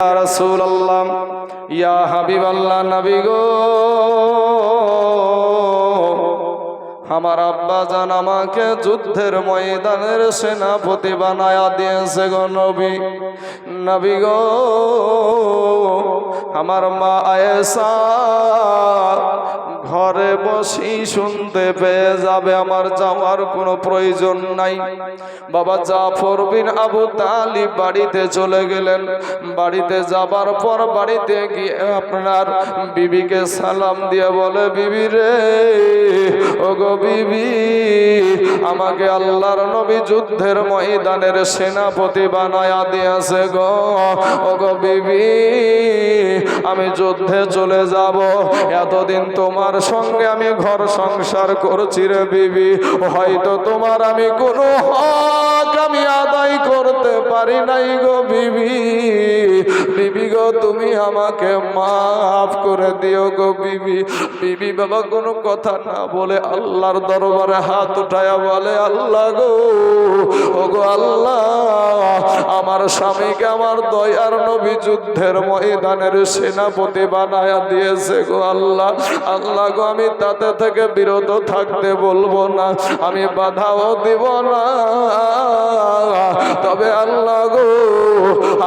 রসুল আল্লাহ ইয়া হাবিব আল্লাহ গো। আমার আব্বা জান আমাকে যুদ্ধের ময়দানের সেনাপতি বানায়া দিয়েছে গো নবী। নবী গো, আমার মা আয়েশা ঘরে বসি শুনতে পেয়ে যাবে আমার যাওয়ার কোনো প্রয়োজন নাই। বাবা জাফর বিন আবু তালিব বাড়িতে চলে গেলেন। বাড়িতে যাবার পর বাড়িতে গিয়ে আপনার বিবিকে সালাম দিয়ে বলে, বিবি রে ও গো বিবি, আমাকে আল্লাহর নবী যুদ্ধের ময়দানের সেনাপতি বানায়া দিয়েছে গো। ও গো বিবি আমি যুদ্ধে চলে যাব। এতদিন তোমার সঙ্গে আমি ঘর সংসার করছি রে বিবি। হয়তো তোমার আমি কোনো হক আমি আদায় করতে পারি নাই গো বিবি। বিবি গো, তুমি আমাকে মাফ করে দিও গো বিবি। বিবি বাবা কোনো কথা না বলে আল্লাহর দরবারে হাত উঠায়া বলে, আল্লাহ গো ও গো আল্লাহ, আমার স্বামীকে আমার দয়ার নবী যুদ্ধের ময়দানের সেনাপতি বানায়া দিয়েছে গো আল্লাহ। আল্লাহ গো, আমি তাতে থেকে বিরত থাকতে বলব না, আমি বাধাও দিব না। তবে আল্লাহ গো,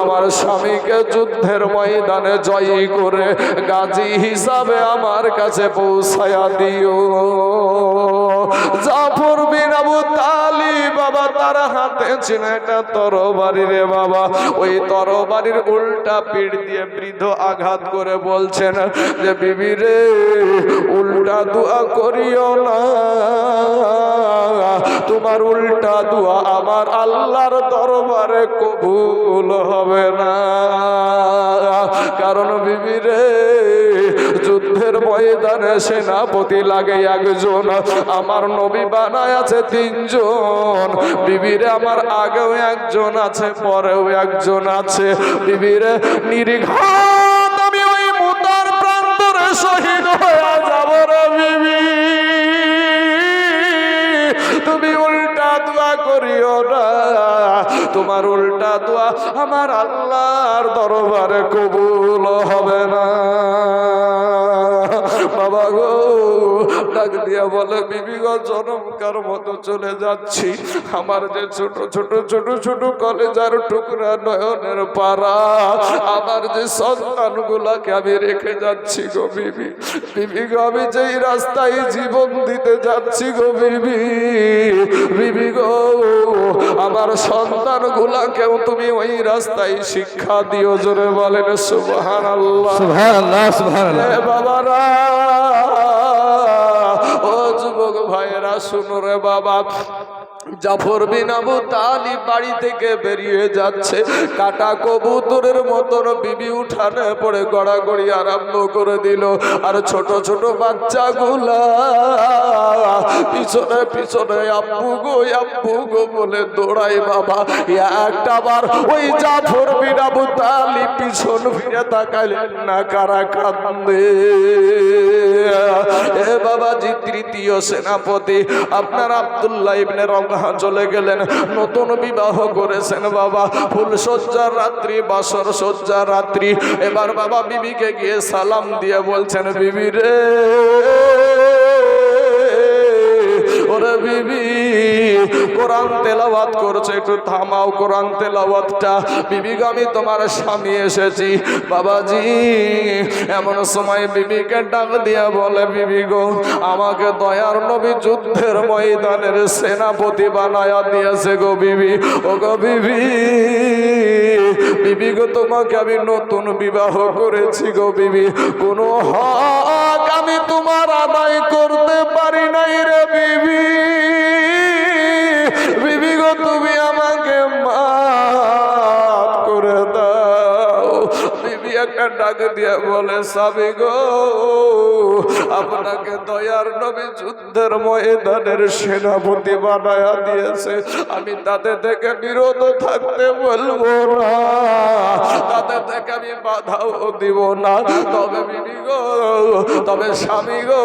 আমার স্বামীকে যুদ্ধের ময়দানে জয়ী করে গাজী হিসাবে আমার কাছে পৌঁছায়া দিও। জাফর বিন আবু তালি বাবা, তার হাতে ছিল একটা তরবারি রে বাবা। ওই তরবারির উল্টা পিঠ দিয়ে বৃদ্ধ আঘাত করে বলছেন যে, বিবি রে, উল্টা দোয়া করিও না। তোমার উল্টা দোয়া আমার আল্লাহর দরবারে কবুল হবে না। কারণ বিবি রে যুদ্ধের ময়দানে সেনাপতি লাগে একজন, আমার নবী বানায় আছে তিনজন। বিবিরে আমার আগেও একজন আছে, পরেও একজন আছে। বিবিরে নির্ঘাত তোমার উল্টা দোয়া আমার আল্লাহর দরবারে কবুল হবে না। বাবা গো, ডাক দিয়া বলে, বিবি গো, জনমকার মতো চলে যাচ্ছি। আমার যে ছোট ছোট ছোট ছোট কলেজার টুকরা নয়নের পাড়া, আমার যে সন্তান গুলাকে আমি রেখে যাচ্ছি গো বিবি। বিবি গো, আমি যেই রাস্তায় জীবন দিতে যাচ্ছি গো বিবি। বিবি গো আমার সন্তান গুলাকেও তুমি ওই রাস্তায় শিক্ষা দিও জোরে বলেন সুবহান আল্লাহ বাবারা ও যুবক ভাইয়েরা শুনো রে বাবা। জাফর বিন আবু তালিব বাড়ি থেকে বেরিয়ে যাচ্ছে। কাটা কবুতরের মতন বিবি উঠানে পড়ে গড়াগড়ি আরম্ভ করে দিল। আর ছোট ছোট বাচ্চাগুলা পিছনে পিছনে আব্বু গো আব্বু গো বলে দৌড়াই বাবা। একটা বার ওই জাফর বিন আবু তালিব পিছন ফিরে তাকাইলেন না, কারা কান্দে এ বাবাজি তৃতীয় সেনাপতি। আপনার আব্দুল্লাহ ইবনে রমহা চলে গেলেন। নতুন বিবাহ করেছেন বাবা। ফুল সজ্জার রাত্রি বাসর সজ্জার রাত্রি। এবার বাবা বিবিকে গিয়ে সালাম দিয়ে বলছেন, বিবি রে, ওরে বিবি কোরআন তেলাওয়াত করছে, একটু থামাও কোরআন তেলাওয়াতটা। বিবি আমি তোমার স্বামী এসেছি। বাবাজি, এমন সময় বিবিকে ডাক দিয়া বলে, বিবি গো, আমাকে দয়ার নবী যুদ্ধের ময়দানের সেনাপতি বানায়া দিয়েছে গো বিবি। ও গো বিবি বিবি গো, তোমাকে আমি নতুন বিবাহ করেছি গো বিবি। কোনো হক আমি তোমার আদায় করতে পারি নাই রে বিবি। তুমি আমাকে মাফ করে দাও। বিবি একটা ডাক দিয়ে বলে সাবি গো, আপনাকে দয়ার নবী যুদ্ধের ময়দানের সেনাপতি বানায়া দিয়েছে। আমি তাতে থেকে বিরত থাকতে বলব না। তাতে থেকে আমি বাধাও দিব না। তবে বিবি গো, তবে স্বামী গো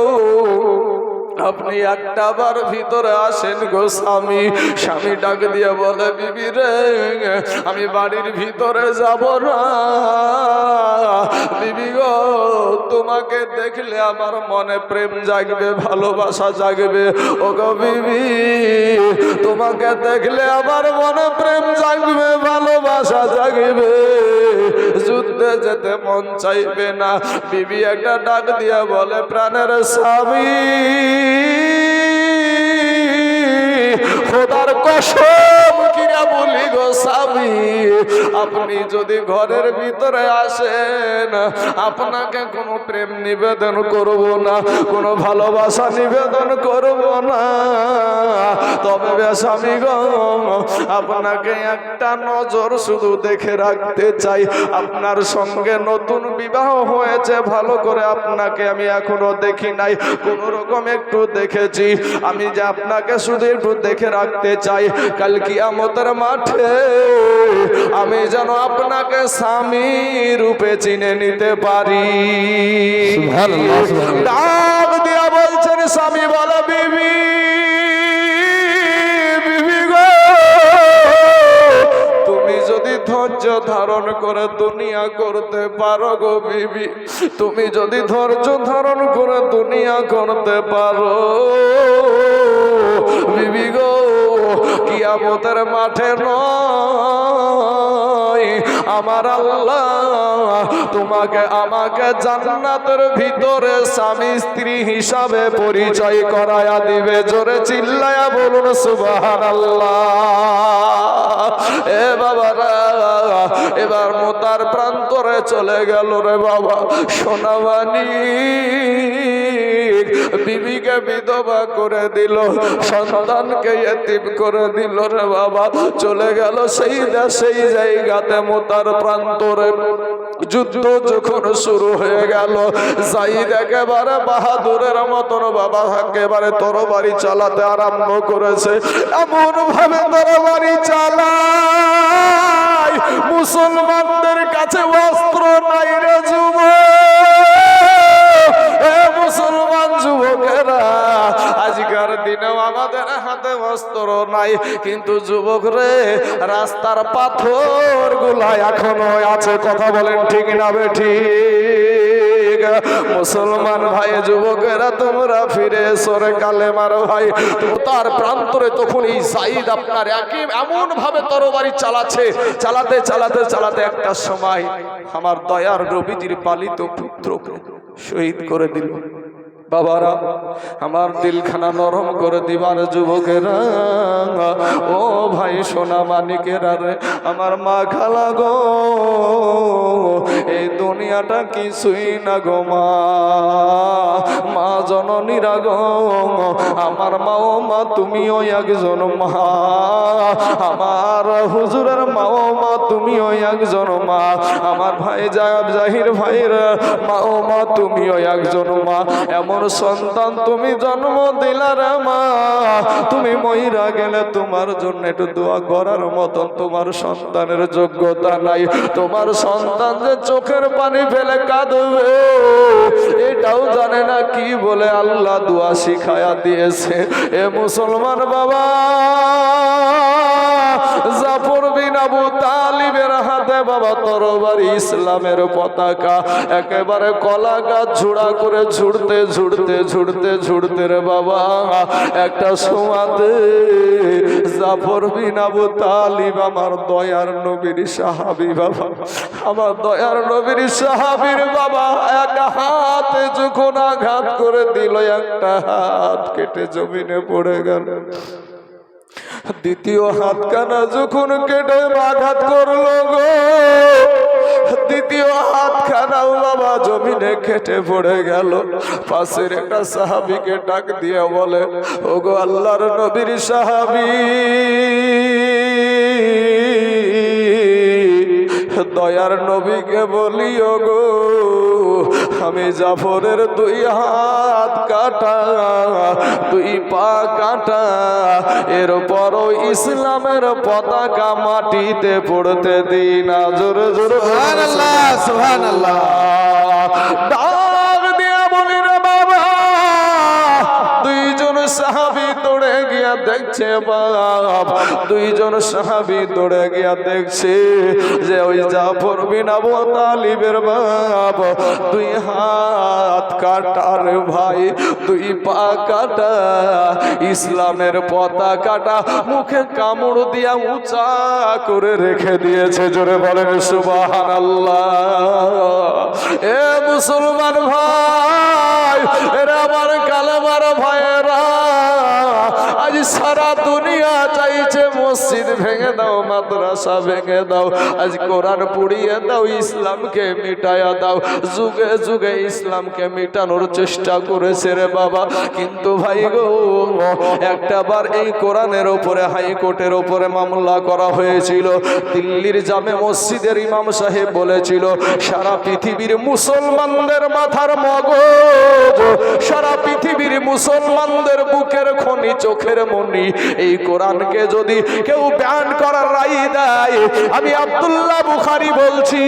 আপনি একটা বার ভিতরে আসেন গো স্বামী। স্বামী ডাক দিয়ে বলে, বিবি রে, আমি বাড়ির ভিতরে যাব না। বিবি গো, তোমাকে দেখলে আমার মনে প্রেম জাগবে, ভালোবাসা জাগবে। ও গো বিবি, তোমাকে দেখলে আমার মনে প্রেম জাগবে, ভালোবাসা জাগবে। যুদ্ধে যেতে মন চাইবে না। বিবি একটা ডাক দিয়া বলে প্রাণের স্বামী খোদার কসম কিরা বলি গো স্বামী, আপনি যদি ঘরের ভিতরে আসেন, আপনাকে কোনো প্রেম নিবেদন করব না, কোনো ভালোবাসা নিবেদন করব না। তবে স্বামী গো, আপনাকে একটা নজর শুধু দেখে রাখতে চাই। আপনার সঙ্গে নতুন বিবাহ হয়েছে, ভালো করে আপনাকে আমি এখনও দেখি নাই। কোন রকম একটু দেখেছি। আমি যে আপনাকে শুধু একটু দেখে রাখতে চাই, কাল কিয়ামতের মাঠে আমি যেন আপনাকে স্বামী রূপে চিনে নিতে পারি। ডাক দিয়া বলছেন স্বামী বলো বিবি বিবি তুমি যদি ধৈর্য ধারণ করে দুনিয়া করতে পারো গো বিবি তুমি যদি ধৈর্য ধারণ করে দুনিয়া করতে পারো বিবি গো কিয়ামতের মাঠে নয়। আমার আল্লাহ, তোমাকে আমাকে জান্নাতের ভিতরে স্বামী স্ত্রী হিসাবে পরিচয় করায়া দিবে। জোরে চিল্লায়া বলুন সুবাহান এ বাবারা, এবার মোতার প্রান্তরে চলে গেল রে বাবা। সোনাবানি, বিবিকে বিধবা করে দিল, সন্তানকে এতিম করে দিল রে বাবা। চলে গেল সেই দেশ, সেই জায়গাতে মোতার প্রান্তরে যুদ্ধ যখন শুরু হয়ে গেল, জাইদ একেবারে বাহাদুরের মতন বাবা একেবারে তরবারি চালাতে আরম্ভ করেছে। এমন ভাবে তরবারি চালায়। মুসলমানদের কাছে অস্ত্র নাই নাই। কিন্তু যুবক রে, রাস্তার পাথরগুলা এখনও আছে। কথা বলেন ঠিক না বে ঠিক। মুসলমান ভাই, যুবকেরা তোমরা ফিরে সরে কালে মারো ভাই। তার প্রান্তরে তখন এই সাইদ আপনার একই এমন ভাবে তরবারি চালাচ্ছে। চালাতে চালাতে চালাতে একটা সময় আমার দয়ার রবিজির পালিত পুত্রকে শহীদ করে দিল। বাবারা আমার দিলখানা নরম করে দিবার যুবকেরা ও ভাই, সোনা মানিকেরা রে, আমার মা খালা গো, এই দুনিয়াটা কিছুই না গো মা। মা জননীরা গো, আমার মা ও মা, তুমিও একজন মা। আমার হুজুরের মা ও মা, তুমিও একজন মা। আমার ভাই জাহির ভাইয়ের মা ও মা, তুমিও একজন মা। এমন সন্তান তুমি জন্ম দিলার মা। তুমি মহিরা গেলে তোমার জন্য একটু দোয়া করার মতন তোমার সন্তানের যোগ্যতা নাই। তোমার সন্তান যে চোখের পানি ফেলে কাঁদবে, এটাও জানে না কি বলে আল্লাহ দোয়া শিখায়া দিয়েছে। এ মুসলমান বাবা! বাবা তরবারি ইসলামের পতাকা, একেবারে কলা গাছ ঝুড়া করে ঝুড়তে ঝুড়তে ঝুড়তে ঝুড়তে রে বাবা। একটা সমাতে জাফর বিন আবু তালিব, আমার দয়ার নবীর সাহাবি বাবা, আমার দয়ার নবীর সাহাবীর বাবা, এক হাতে যখন আঘাত করে দিল, একটা হাত কেটে জমিনে পড়ে গেল। দ্বিতীয় হাতখানা যখন কেটে আঘাত করল গো, দ্বিতীয় হাতখানাও বাবা জমিনে কেটে পড়ে গেল। পাশের একটা সাহাবিকে ডাক দিয়ে বলে ও গো আল্লাহর নবীর সাহাবি, দয়ার নবীকে বলিও গো আমি জাফরের দুই হাত কাটা দুই পা কাটা। এরপরও ইসলামের পতাকা মাটিতে পড়তে দিন জোরে জোরে সুবহানাল্লাহ, সুবহানাল্লাহ। ডাক দিয়া দেখছে বাপ দুইজন সাহাবি দৌড়ে গিয়া দেখছে যে ওই জাফর তালিবের বাপ, দুই হাত কাটার ভাই, দুই পা কাটা, ইসলামের পতাকাটা মুখে কামড় দিয়া উঁচা করে রেখে দিয়েছে। জোরে বলেন সুবাহান এ মুসলমান ভাই, এরা আমার কালামার ভাইয়েরা আজ সারা দুনিয়া চাইছে মসজিদ ভেঙে দাও, মাদ্রাসা ভেঙে দাও, আজ কোরআন পুড়িয়ে দাও, ইসলামকে মিটায়া দাও। যুগে যুগে ইসলামকে মিটানোর চেষ্টা করেছে রে বাবা। কিন্তু ভাই গো একটা বার এই কোরআনের ওপরে, হাইকোর্টের ওপরে মামলা করা হয়েছিল। দিল্লির জামে মসজিদের ইমাম সাহেব বলেছিল, সারা পৃথিবীর মুসলমানদের মাথার মগজ, সারা পৃথিবীর মুসলমানদের বুকের খনি, চোখের মনি। এই কোরআনকে যদি কেউ ব্যান করার রায় দেয়। আমি আব্দুল্লাহ বুখারি বলছি,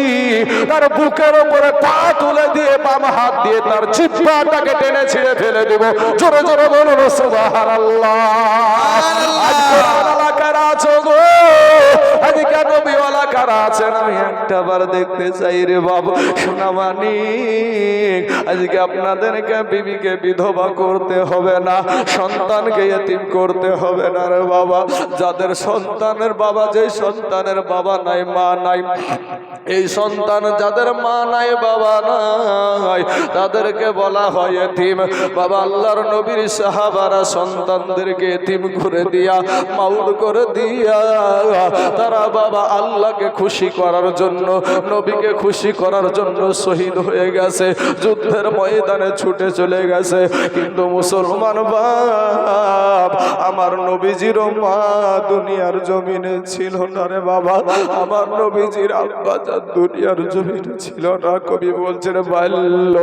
তার বুকের উপরে পা তুলে দিয়ে বাম হাত দিয়ে তার চিপ্পাটাকে টেনে ছিঁড়ে ফেলে দেব। জোরে জোরে বলুন, সুবহানাল্লাহ। আল্লাহ আজকে আজকে নবীওয়ালা কারা আছেন, আমি একটা বার দেখতে চাই রে বাবা সোনামানি আজকে আপনাদেরকে, বিবিকে বিধবা করতে হবে না, সন্তানকে এতিম করতে হবে না রে বাবা। যাদের সন্তানের বাবা যে সন্তানের বাবা নাই, মা নাই, এই সন্তান যাদের মা নাই, বাবা নাই, তাদেরকে বলা হয় এতিম। বাবা, আল্লাহর নবীর সাহাবারা সন্তানদেরকে এতিম করে দিয়া মাউল করে দিয়া তারা বাবা আল্লাহকে খুশি করার জন্য, নবীকে খুশি করার জন্য শহীদ হয়ে গেছে। যুদ্ধের ময়দানে ছুটে চলে গেছে। কিন্তু মুসলমান বাপ, আমার নবীজির মা দুনিয়ার জমিনে ছিল না রে বাবা। আমার নবীজির আব্বা দুনিয়ার জমিনে ছিল না। কবি বলছেন, বাল্য